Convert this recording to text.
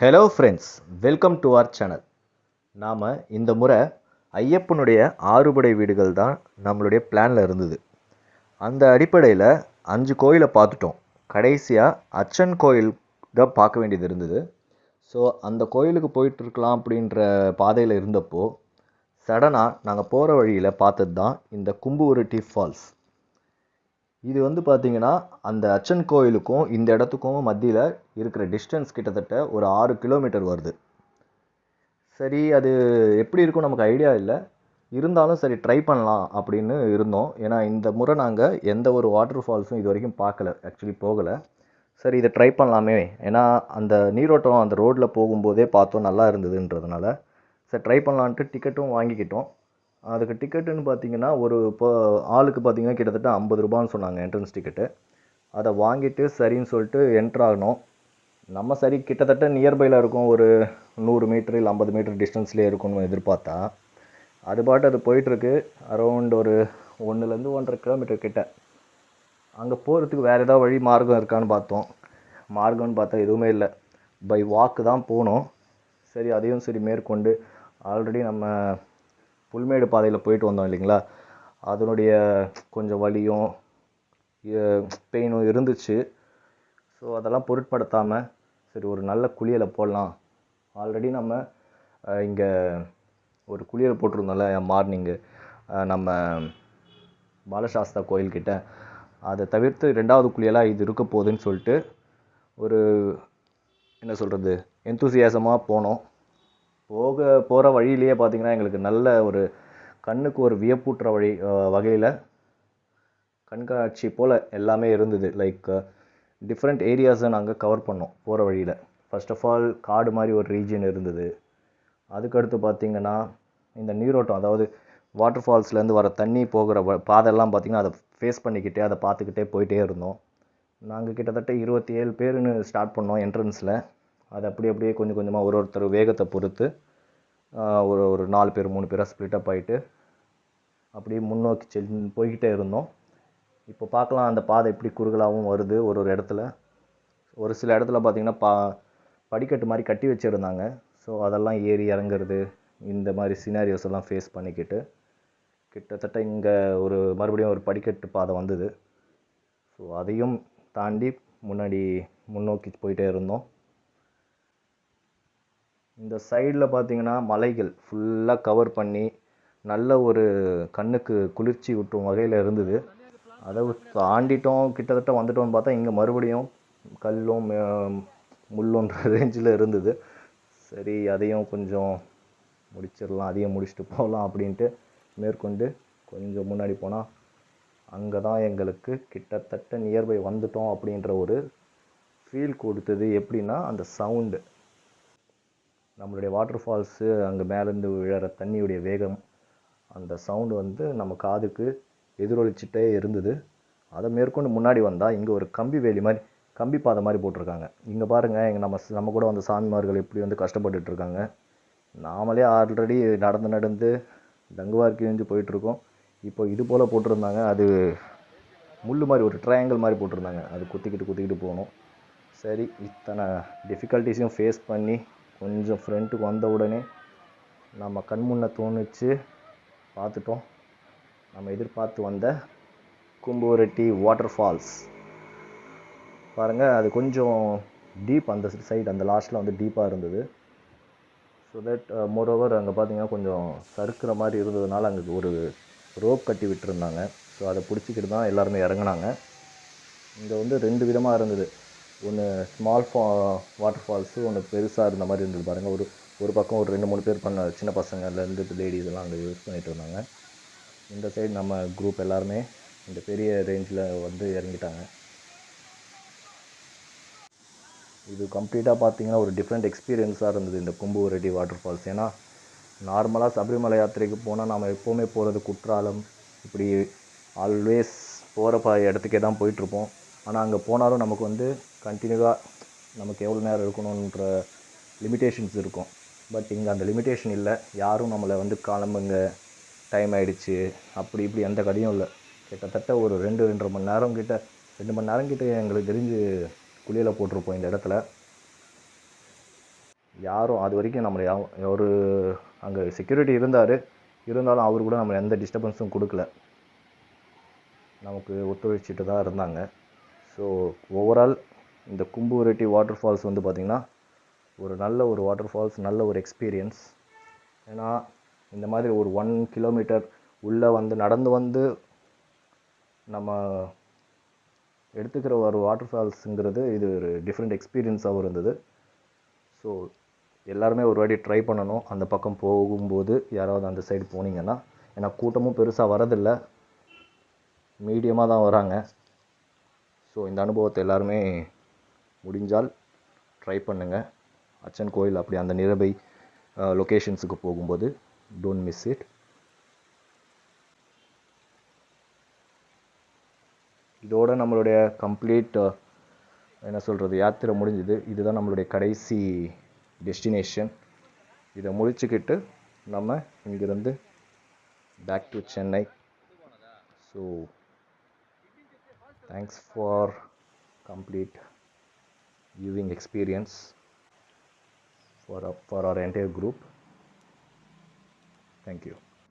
Hello friends welcome to our channel நாம் இந்த முறை ஐயப்பனுடைய ஆறுபடை வீடுகள் தான் நம்மளுடைய பிளானில் இருந்தது. அந்த அடிப்படையில் அஞ்சு கோயிலை பார்த்துட்டோம். கடைசியாக அச்சன் கோயில் தான் பார்க்க வேண்டியது இருந்தது. ஸோ அந்த கோயிலுக்கு போயிட்டுருக்கலாம் அப்படின்ற பாதையில் இருந்தப்போ சடனாக நாங்கள் போகிற வழியில் பார்த்தது தான் இந்த கும்புருட்டி ஃபால்ஸ் இது வந்து பார்த்தீங்கன்னா அந்த அச்சன் கோயிலுக்கும் இந்த இடத்துக்கும் மத்தியில் இருக்கிற டிஸ்டன்ஸ் கிட்டத்தட்ட ஒரு ஆறு கிலோமீட்டர் வருது. சரி அது எப்படி இருக்கும் நமக்கு ஐடியா இல்லை. இருந்தாலும் சரி ட்ரை பண்ணலாம் அப்படின்னு இருந்தோம். ஏன்னா இந்த முறை நாங்கள் எந்த ஒரு வாட்டர் ஃபால்ஸும் இது வரைக்கும் பார்க்கல. ஆக்சுவலி போகலை. சரி இதை ட்ரை பண்ணலாமே. ஏன்னா அந்த நீரோட்டம் அந்த ரோட்டில் போகும்போதே பார்த்தோம் நல்லா இருந்ததுன்றதுனால. சரி ட்ரை பண்ணலான்ட்டு டிக்கெட்டும் வாங்கிக்கிட்டோம். அதுக்கு டிக்கெட்டுன்னு பார்த்தீங்கன்னா ஒரு இப்போ ஆளுக்கு பார்த்தீங்கன்னா கிட்டத்தட்ட ஐம்பது ரூபான்னு சொன்னாங்க என்ட்ரன்ஸ் டிக்கெட்டு அதை வாங்கிட்டு சரின்னு சொல்லிட்டு என்ட்ரு ஆகணும். நம்ம சரி கிட்டத்தட்ட நியர்பையில் இருக்கும் ஒரு நூறு மீட்டர் இல்லை ஐம்பது மீட்டர் டிஸ்டன்ஸ்லேயே இருக்கும்னு எதிர்பார்த்தா. அது பாட்டு அது போயிட்டுருக்கு அரௌண்ட் ஒரு ஒன்றுலேருந்து ஒன்றரை கிலோமீட்டர் கிட்ட. அங்கே போகிறதுக்கு வேறு ஏதாவது வழி மார்க்கம் இருக்கான்னு பார்த்தோம். மார்க்கம்னு பார்த்தா எதுவுமே இல்லை. பை வாக்கு தான் போனோம். சரி அதையும் சரி மேற்கொண்டு ஆல்ரெடி நம்ம புல்மேடு பாதையில் போயிட்டு வந்தோம் இல்லைங்களா? அதனுடைய கொஞ்சம் வலியும் பெயினும் இருந்துச்சு. ஸோ அதெல்லாம் பொருட்படுத்தாமல் சரி ஒரு நல்ல குளியலை போடலாம். ஆல்ரெடி நம்ம இங்கே ஒரு குளியல் போட்டிருந்தோம்ல மார்னிங்கு நம்ம பாலசாஸ்தா கோயில்கிட்ட. அதை தவிர்த்து ரெண்டாவது குளியலாக இது இருக்க போகுதுன்னு சொல்லிட்டு ஒரு என்ன சொல்கிறது எந்தூசியாசமாக போனோம். போக போகிற வழியிலேயே பார்த்தீங்கன்னா எங்களுக்கு நல்ல ஒரு கண்ணுக்கு ஒரு வியப்பூட்டுற வழி வகையில் கண்காட்சி போல் எல்லாமே இருந்தது. லைக் டிஃப்ரெண்ட் ஏரியாஸை நாங்கள் கவர் பண்ணோம் போகிற வழியில். ஃபர்ஸ்ட் ஆஃப் ஆல் காடு மாதிரி ஒரு ரீஜன் இருந்தது. அதுக்கடுத்து பார்த்திங்கன்னா இந்த நீரோட்டம் அதாவது வாட்டர் ஃபால்ஸ்லேருந்து வர தண்ணி போகிற பாதெல்லாம் பார்த்திங்கன்னா அதை ஃபேஸ் பண்ணிக்கிட்டே அதை பார்த்துக்கிட்டே போயிட்டே இருந்தோம். நாங்கள் கிட்டத்தட்ட இருபத்தி ஏழு பேருன்னு ஸ்டார்ட் பண்ணோம் என்ட்ரன்ஸில் அது அப்படி அப்படியே கொஞ்சம் கொஞ்சமாக ஒரு ஒருத்தர் வேகத்தை பொறுத்து ஒரு ஒரு நாலு பேர் மூணு பேராக ஸ்ப்ளிட் அப் ஆகிட்டு அப்படியே முன்னோக்கி செல் போய்கிட்டே இருந்தோம். இப்போ பார்க்கலாம் அந்த பாதை எப்படி குறுகலாகவும் வருது ஒரு ஒரு இடத்துல. ஒரு சில இடத்துல பார்த்திங்கன்னா பா படிக்கட்டு மாதிரி கட்டி வச்சுருந்தாங்க. ஸோ அதெல்லாம் ஏறி இறங்குறது இந்த மாதிரி சினாரியோஸ் எல்லாம் ஃபேஸ் பண்ணிக்கிட்டு கிட்டத்தட்ட இங்கே ஒரு மறுபடியும் ஒரு படிக்கட்டு பாதை வந்தது. ஸோ அதையும் தாண்டி முன்னாடி முன்னோக்கி போயிட்டே இருந்தோம். இந்த சைடில் பார்த்தீங்கன்னா மலைகள் ஃபுல்லாக கவர் பண்ணி நல்ல ஒரு கண்ணுக்கு குளிர்ச்சி ஊட்டும் வகையில் இருந்தது. அதை தாண்டிட்டோம் கிட்டத்தட்ட வந்துட்டோம்னு பார்த்தா இங்கே மறுபடியும் கல்லும் முள்ளுன்ற ரேஞ்சில் இருந்தது. சரி அதையும் கொஞ்சம் முடிச்சிடலாம் அதையும் முடிச்சுட்டு போகலாம் அப்படின்ட்டு மேற்கொண்டு கொஞ்சம் முன்னாடி போனால் அங்கே தான் எங்களுக்கு கிட்டத்தட்ட நியர்பை வந்துட்டோம் அப்படின்ற ஒரு ஃபீல் கொடுத்தது. எப்படின்னா அந்த சவுண்டு நம்மளுடைய வாட்டர் ஃபால்ஸு அங்கே மேலேருந்து விழற தண்ணியுடைய வேகம் அந்த சவுண்டு வந்து நம்ம காதுக்கு எதிரொலிச்சிட்டே இருந்தது. அதை மேற்கொண்டு முன்னாடி வந்தால் இங்கே ஒரு கம்பி வேலி மாதிரி கம்பி பாதை மாதிரி போட்டிருக்காங்க. இங்கே பாருங்கள் எங்கள் நம்ம நம்ம கூட வந்த சாமிமார்கள் எப்படி வந்து கஷ்டப்பட்டுட்ருக்காங்க நாமளே ஆல்ரெடி நடந்து நடந்து டங்குவார் கிழிஞ்சு போயிட்டுருக்கோம் இப்போ இது போல் போட்டிருந்தாங்க அது முள் மாதிரி ஒரு ட்ரையாங்கிள் மாதிரி போட்டிருந்தாங்க. அது குத்திக்கிட்டு குத்திக்கிட்டு போகணும் சரி இத்தனை டிஃபிகல்ட்டிஸையும் ஃபேஸ் பண்ணி கொஞ்சம் ஃப்ரண்ட்டுக்கு வந்த உடனே நம்ம கண்முன்ன தோணுச்சு. பார்த்துட்டோம். நம்ம எதிர்பார்த்து வந்த கும்புரெட்டி வாட்டர் ஃபால்ஸ் பாருங்கள் அது கொஞ்சம் டீப் அந்த சைடு அந்த லாஸ்ட்டில் வந்து டீப்பாக இருந்தது. ஸோ தட் மோரோவர் uh, அங்கே பார்த்தீங்கன்னா கொஞ்சம் சறுக்கிற மாதிரி இருந்ததுனால அங்கே ஒரு ரோப் கட்டி விட்டுருந்தாங்க. ஸோ அதை பிடிச்சிக்கிட்டு தான் எல்லாருமே இறங்குனாங்க. இங்கே வந்து ரெண்டு விதமாக இருந்தது. ஒன்று ஸ்மால் ஃபா வாட்டர் ஃபால்ஸு ஒன்று பெருசாக இருந்த மாதிரி இருந்தது பாருங்கள் ஒரு ஒரு பக்கம் ஒரு ரெண்டு மூணு பேர் பண்ண சின்ன பசங்கள்லேருந்து லேடி இதெல்லாம் அங்கே யூஸ் பண்ணிகிட்டு இருந்தாங்க இந்த சைடு நம்ம குரூப் எல்லாருமே இந்த பெரிய ரேஞ்சில் வந்து இறங்கிட்டாங்க. இது கம்ப்ளீட்டாக பார்த்தீங்கன்னா ஒரு டிஃப்ரெண்ட் எக்ஸ்பீரியன்ஸாக இருந்தது இந்த கும்புரெட்டி வாட்டர் ஃபால்ஸ் ஏன்னா நார்மலாக சபரிமலை யாத்திரைக்கு போனால் நம்ம எப்போவுமே போகிறது குற்றாலம் இப்படி ஆல்வேஸ் போகிற ப இடத்துக்கே தான் போயிட்டுருப்போம் ஆனால் அங்கே போனாலும் நமக்கு வந்து கண்டினியூவாக நமக்கு எவ்வளோ நேரம் இருக்கணுன்ற லிமிட்டேஷன்ஸ் இருக்கும். பட் இங்கே அந்த லிமிட்டேஷன் இல்லை. யாரும் நம்மளை வந்து கிளம்புங்க. டைம் ஆகிடுச்சு அப்படி இப்படி எந்த கடையும் இல்லை. கிட்டத்தட்ட ஒரு ரெண்டு ரெண்டரை மணி நேரம் கிட்ட ரெண்டு மணி நேரம் கிட்ட எங்களுக்கு தெரிஞ்சு குளியில் போட்டிருப்போம் இந்த இடத்துல. யாரும் அது வரைக்கும் நம்மளை ஒரு அங்கே செக்யூரிட்டி இருந்தார். இருந்தாலும் அவர் கூட நம்ம எந்த டிஸ்டர்பன்ஸும் கொடுக்கல. நமக்கு ஒத்துழைச்சிட்டு தான் இருந்தாங்க. ஸோ ஓவரால் இந்த கும்புரெட்டி வாட்டர் ஃபால்ஸ் வந்து பார்த்திங்கன்னா ஒரு நல்ல ஒரு வாட்டர் ஃபால்ஸ் நல்ல ஒரு எக்ஸ்பீரியன்ஸ் ஏன்னா இந்த மாதிரி ஒரு ஒன் கிலோமீட்டர் உள்ளே வந்து நடந்து வந்து நம்ம எடுத்துக்கிற ஒரு வாட்டர் ஃபால்ஸுங்கிறது இது ஒரு டிஃப்ரெண்ட் எக்ஸ்பீரியன்ஸாகவும் இருந்தது. ஸோ எல்லாருமே ஒரு வாட்டி ட்ரை பண்ணணும். அந்த பக்கம் போகும்போது யாராவது அந்த சைடு போனீங்கன்னா ஏன்னா கூட்டமும் பெருசாக வரதில்லை மீடியமாக தான் வராங்க. ஸோ இந்த அனுபவத்தை எல்லாருமே முடிஞ்சால் ட்ரை பண்ணுங்கள் அச்சன் கோயில் அப்படி அந்த நியர்பை லொக்கேஷன்ஸுக்கு போகும்போது டோன்ட் மிஸ் இட் இதோட நம்மளுடைய கம்ப்ளீட் என்ன சொல்கிறது யாத்திரை முடிஞ்சுது. இதுதான் நம்மளுடைய கடைசி டெஸ்டினேஷன் இதை முடிச்சுக்கிட்டு நம்ம இங்கிருந்து back to Chennai so thanks for complete viewing experience for, for our entire group. Thank you.